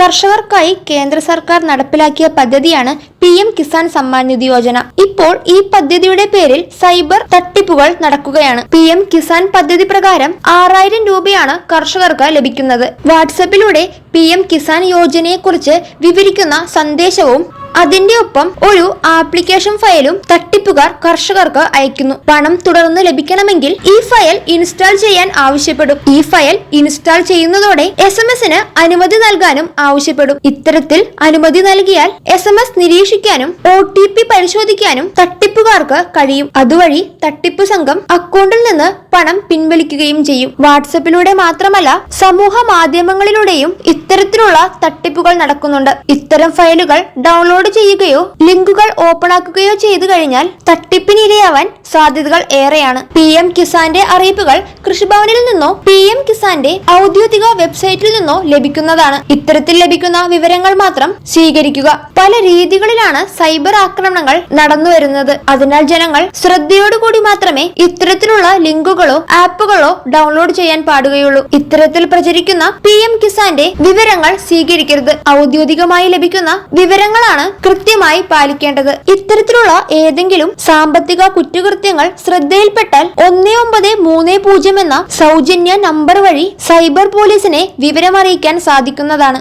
കർഷകർക്കായി കേന്ദ്ര സർക്കാർ നടപ്പിലാക്കിയ പദ്ധതിയാണ് പി എം കിസാൻ സമ്മാൻ നിധി യോജന. ഇപ്പോൾ ഈ പദ്ധതിയുടെ പേരിൽ സൈബർ തട്ടിപ്പുകൾ നടക്കുകയാണ്. പി എം കിസാൻ പദ്ധതി പ്രകാരം ആറായിരം രൂപയാണ് കർഷകർക്ക് ലഭിക്കുന്നത്. വാട്സപ്പിലൂടെ പി എം കിസാൻ യോജനയെക്കുറിച്ച് വിവരിക്കുന്ന സന്ദേശവും അതിന്റെ ഒപ്പം ഒരു ആപ്ലിക്കേഷൻ ഫയലും തട്ടിപ്പുകാർ കർഷകർക്ക് അയക്കുന്നു. പണം തുടർന്ന് ലഭിക്കണമെങ്കിൽ ഈ ഫയൽ ഇൻസ്റ്റാൾ ചെയ്യാൻ ആവശ്യപ്പെടും. ഈ ഫയൽ ഇൻസ്റ്റാൾ ചെയ്യുന്നതോടെ എസ് എം എസിന് അനുമതി നൽകാനും ആവശ്യപ്പെടും. ഇത്തരത്തിൽ അനുമതി നൽകിയാൽ എസ് എം എസ് നിരീക്ഷിക്കാനും ഒ ടി പി പരിശോധിക്കാനും തട്ടിപ്പുകാർക്ക് കഴിയും. അതുവഴി തട്ടിപ്പ് സംഘം അക്കൗണ്ടിൽ നിന്ന് പണം പിൻവലിക്കുകയും ചെയ്യും. വാട്സപ്പിലൂടെ മാത്രമല്ല സമൂഹ മാധ്യമങ്ങളിലൂടെയും ഇത്തരത്തിലുള്ള തട്ടിപ്പുകൾ നടക്കുന്നുണ്ട്. ഇത്തരം ഫയലുകൾ ഡൗൺലോഡ് ചെയ്യുകയോ ലിങ്കുകൾ ഓപ്പൺ ആക്കുകയോ ചെയ്തു കഴിഞ്ഞാൽ തട്ടിപ്പിനിരയാവാൻ സാധ്യതകൾ ഏറെയാണ്. പി എം കിസാന്റെ അറിയിപ്പുകൾ കൃഷിഭവനിൽ നിന്നോ പി എം കിസാന്റെ ഔദ്യോഗിക വെബ്സൈറ്റിൽ നിന്നോ ലഭിക്കുന്നതാണ്. ഇത്തരത്തിൽ ലഭിക്കുന്ന വിവരങ്ങൾ മാത്രം സ്വീകരിക്കുക. പല രീതികളിലാണ് സൈബർ ആക്രമണങ്ങൾ നടന്നു വരുന്നത്. അതിനാൽ ജനങ്ങൾ ശ്രദ്ധയോടുകൂടി മാത്രമേ ഇത്തരത്തിലുള്ള ലിങ്കുകളോ ആപ്പുകളോ ഡൗൺലോഡ് ചെയ്യാൻ പാടുകയുള്ളൂ. ഇത്തരത്തിൽ പ്രചരിക്കുന്ന പി എം കിസാന്റെ വിവരങ്ങൾ സ്വീകരിക്കരുത്. ഔദ്യോഗികമായി ലഭിക്കുന്ന വിവരങ്ങളാണ് കൃത്യമായി പാലിക്കേണ്ടത്. ഇത്തരത്തിലുള്ള ഏതെങ്കിലും സാമ്പത്തിക കുറ്റകൃത്യങ്ങൾ ശ്രദ്ധയിൽപ്പെട്ടാൽ ഒന്നേ ഒമ്പത് മൂന്ന് പൂജ്യം എന്ന സൗജന്യ നമ്പർ വഴി സൈബർ പോലീസിനെ വിവരമറിയിക്കാൻ സാധിക്കുന്നതാണ്.